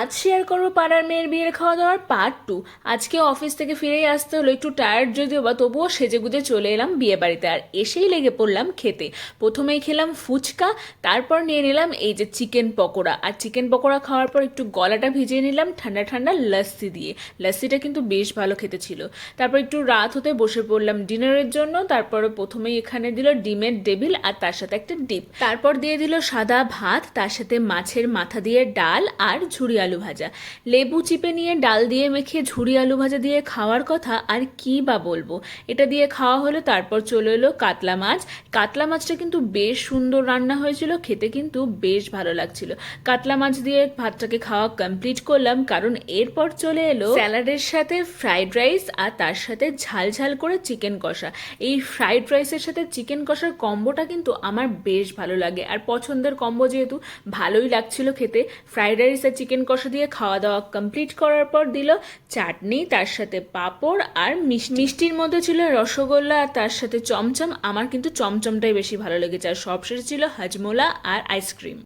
আজ শেয়ার করব পাড়ার মেয়ের বিয়ের খাওয়া দাওয়ার পার্ট টু আজকে অফিস থেকে ফিরেই আসতে হলো, একটু টায়ার্ড যদিও বা তবুও সেজে গুজে চলে এলাম বিয়ে বাড়িতে। আর এসেই লেগে পড়লাম খেতে। প্রথমেই খেলাম ফুচকা, তারপর নিয়ে নিলাম এই যে চিকেন পকোড়া। আর চিকেন পকোড়া খাওয়ার পর একটু গলাটা ভিজিয়ে নিলাম ঠান্ডা ঠান্ডা লস্যি দিয়ে। লস্যিটা কিন্তু বেশ ভালো খেতে ছিল। তারপর একটু রাত হতে বসে পড়লাম ডিনারের জন্য। তারপরে প্রথমেই এখানে দিল ডিমের ডেবিল আর তার সাথে একটা ডিপ। তারপর দিয়ে দিল সাদা ভাত, তার সাথে মাছের মাথা দিয়ে ডাল আর ঝুরি আলু ভাজা। লেবু চিপে নিয়ে ডাল দিয়ে মেখে ঝুড়ি আলু ভাজা দিয়ে খাওয়ার কথা আর কি বা বলব? এটা দিয়ে খাওয়া হলো, তারপর চলে এলো কাতলা মাছ। কাতলা মাছটা কিন্তু বেশ সুন্দর রান্না হয়েছিল, খেতে কিন্তু বেশ ভালো লাগছিল। কাতলা মাছ দিয়ে ভাতটাকে খাওয়া কমপ্লিট করলাম, কারণ এরপর চলে এলো স্যালাডের সাথে ফ্রাইড রাইস আর তার সাথে ঝাল ঝাল করে চিকেন কষা। এই ফ্রাইড রাইসের সাথে চিকেন কষার কম্বোটা কিন্তু আমার বেশ ভালো লাগে। আর পছন্দের কম্বো যেহেতু, ভালোই লাগছিল খেতে। ফ্রাইড রাইস আর চিকেন কষা দিয়ে খাওয়া দাওয়া কমপ্লিট করার পর দিল চাটনি, তার সাথে পাঁপড় আর মিষ্টি। মিষ্টির মধ্যে ছিল রসগোল্লা আর তার সাথে চমচম। আমার কিন্তু চমচমটাই বেশি ভালো লেগেছে। আর সবশেষে ছিল হাজমোলা আর আইসক্রিম